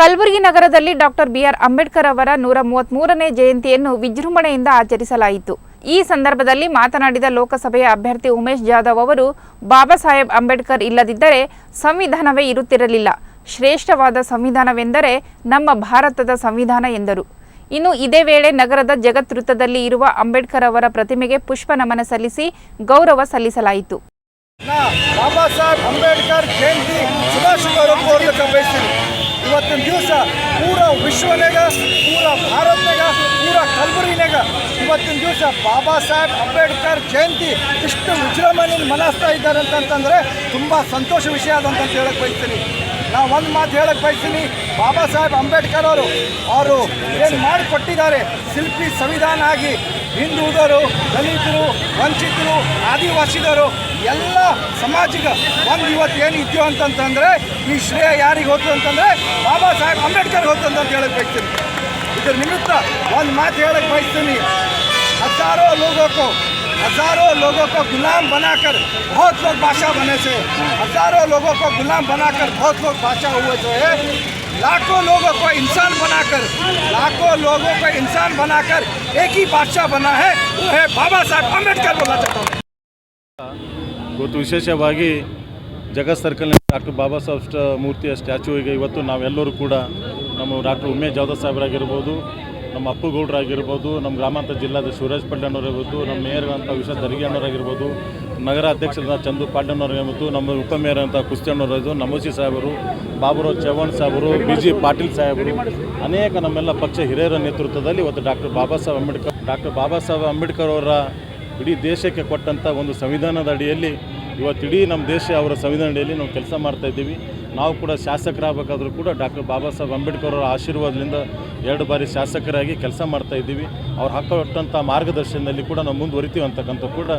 ಕಲಬುರಗಿ ನಗರದಲ್ಲಿ doctor B R Ambedkar ಅವರ ನೂರ ಮೂವತ್ಮೂರನೇ ಜಯಂತಿಯನ್ನು ವಿಜೃಂಭಣೆಯಿಂದ ಆಚರಿಸಲಾಯಿತು. ಈ ಸಂದರ್ಭದಲ್ಲಿ ಮಾತನಾಡಿದ ಲೋಕಸಭೆಯ ಅಭ್ಯರ್ಥಿ ಉಮೇಶ್ ಜಾಧವ್ ಅವರು, ಬಾಬಾ ಸಾಹೇಬ್ ಅಂಬೇಡ್ಕರ್ ಇಲ್ಲದಿದ್ದರೆ ಸಂವಿಧಾನವೇ ಇರುತ್ತಿರಲಿಲ್ಲ. ಶ್ರೇಷ್ಠವಾದ ಸಂವಿಧಾನವೆಂದರೆ ನಮ್ಮ ಭಾರತದ ಸಂವಿಧಾನ ಎಂದರು. ಇನ್ನು ಇದೇ ವೇಳೆ ನಗರದ ಜಗತ್ ಇರುವ ಅಂಬೇಡ್ಕರ್ ಅವರ ಪ್ರತಿಮೆಗೆ ಪುಷ್ಪ ನಮನ ಸಲ್ಲಿಸಿ ಗೌರವ ಸಲ್ಲಿಸಲಾಯಿತು. ಬಾಬಾ ಸಾಹೇಬ್ ಅಂಬೇಡ್ಕರ್ ಜಯಂತಿ ಶುಭಾಶಯ ಇವತ್ತಿನ ದಿವಸ ಪೂರ ವಿಶ್ವನಾಗ, ಪೂರ ಭಾರತನಾಗ, ಪೂರ ಕಲಬುರಗಿನಾಗ ಇವತ್ತಿನ ದಿವಸ ಬಾಬಾ ಸಾಹೇಬ್ ಅಂಬೇಡ್ಕರ್ ಜಯಂತಿ ಇಷ್ಟು ವಿಜೃಂಭಣೆಯಿಂದ ಮನಸ್ತಾ ಇದ್ದಾರೆ ಅಂತಂತಂದರೆ ತುಂಬ ಸಂತೋಷ ವಿಷಯ ಅದಂತ ಹೇಳಕ್ಕೆ ಬಯಸ್ತೀನಿ. ನಾವು ಒಂದು ಮಾತು ಹೇಳಕ್ಕೆ ಬಯಸ್ತೀನಿ, ಬಾಬಾ ಸಾಹೇಬ್ ಅಂಬೇಡ್ಕರ್ ಅವರು ಅವರು ಏನು ಮಾಡಿಕೊಟ್ಟಿದ್ದಾರೆ, ಶಿಲ್ಪಿ ಸಂವಿಧಾನ ಆಗಿ ಹಿಂದೂದರು ದಲಿತರು, ವಂಚಿತರು, ಆದಿವಾಸಿದರು, ಎಲ್ಲ ಸಮಾಜಿಕ ಒಂದು ಇವತ್ತು ಏನು ಇದೆಯೋ ಅಂತಂತಂದರೆ, ಈ ಶ್ರೇಯ ಯಾರಿಗೆ ಹೋತು ಅಂತಂದರೆ ಬಾಬಾ ಸಾಹೇಬ್ ಅಂಬೇಡ್ಕರ್ ಹೋತು ಅಂತ ಹೇಳಕ್ಕೆ ಬಯಸ್ತೀನಿ ಇದ್ರ ನಿಮಿತ್ತ ಒಂದು ಮಾತು ಹೇಳಕ್ಕೆ ಬಯಸ್ತೀನಿ. ಹತ್ತಾರೋ ಲೋಗೋಕೋ हजारों लोगों को गुलाम बनाकर बहुत लोग बादशाह बने थे हजारों लोगों को गुलाम बनाकर बहुत लोग बादशाह हुए थे लाखों लोगों को इंसान बनाकर लाखों लोगों को इंसान बनाकर एक ही बादशाह बना है वो है बाबा साहब अम्बेडकर बोलना चाहता हूँ ಇವತ್ತು ವಿಶೇಷವಾಗಿ ಜಗತ್ ಸರ್ಕಲ್ ಡಾಕ್ಟರ್ ಬಾಬಾ ಸಾಹೇಬ್ ಸ್ಟ ಮೂರ್ತಿಯ ಸ್ಟ್ಯಾಚು ಈಗ ಇವತ್ತು ನಾವೆಲ್ಲರೂ ಕೂಡ ನಮ್ಮ ಡಾಕ್ಟರ್ ಉಮೇಶ್ ಜಾಧವ್ ಸಾಹೇಬರಾಗಿರ್ಬೋದು ನಮ್ಮ ಅಪ್ಪುಗೌಡರಾಗಿರ್ಬೋದು, ನಮ್ಮ ಗ್ರಾಮಾಂತರ ಜಿಲ್ಲಾದ ಶಿವರಾಜ್ ಪಡ್ಡಣ್ಣವರಾಗಿರ್ಬೋದು ನಮ್ಮ ಮೇಯರ್ ಅಂತ ವಿಶ್ವ ದರ್ಗಿ ಅಣ್ಣವರಾಗಿರ್ಬೋದು ನಗರ ಅಧ್ಯಕ್ಷರಾದ ಚಂದು ಪಾಟಣ್ಣವರಾಗಿರ್ಬೋದು ನಮ್ಮ ಉಪಮೇಯರ್ ಅಂತ ಕುಸ್ತಿಯಣ್ಣವರಾಗಿದ್ದು ನಮೋಸಿ ಸಾಹೇಬರು, ಬಾಬುರಾವ್ ಚವಾಣ್ ಸಾಹೇಬರು ಬಿ ಜಿ ಪಾಟೀಲ್ ಸಾಹೇಬರು, ಅನೇಕ ನಮ್ಮೆಲ್ಲ ಪಕ್ಷ ಹಿರಿಯರ ನೇತೃತ್ವದಲ್ಲಿ ಇವತ್ತು ಡಾಕ್ಟರ್ ಬಾಬಾ ಸಾಹೇಬ್ ಅಂಬೇಡ್ಕರ್, ಡಾಕ್ಟರ್ ಬಾಬಾ ಸಾಹೇಬ್ ಅಂಬೇಡ್ಕರ್ ಅವರ ಇಡೀ ದೇಶಕ್ಕೆ ಕೊಟ್ಟಂಥ ಒಂದು ಸಂವಿಧಾನದ ಅಡಿಯಲ್ಲಿ ಇವತ್ತು ಇಡೀ ನಮ್ಮ ದೇಶ ಅವರ ಸಂವಿಧಾನ ಅಡಿಯಲ್ಲಿ ನಾವು ಕೆಲಸ ಮಾಡ್ತಾ ಇದ್ದೀವಿ. ನಾವು ಕೂಡ ಶಾಸಕರಾಗಬೇಕಾದ್ರೂ ಕೂಡ ಡಾಕ್ಟರ್ ಬಾಬಾ ಸಾಹೇಬ್ ಅಂಬೇಡ್ಕರ್ ಅವರ ಆಶೀರ್ವಾದದಿಂದ ಎರಡು ಬಾರಿ ಶಾಸಕರಾಗಿ ಕೆಲಸ ಮಾಡ್ತಾ ಇದ್ದೀವಿ. ಅವ್ರು ಹಾಕೊಟ್ಟಂಥ ಮಾರ್ಗದರ್ಶನದಲ್ಲಿ ಕೂಡ ನಾವು ಮುಂದುವರಿತೀವಿ ಅಂತಕ್ಕಂಥ ಕೂಡ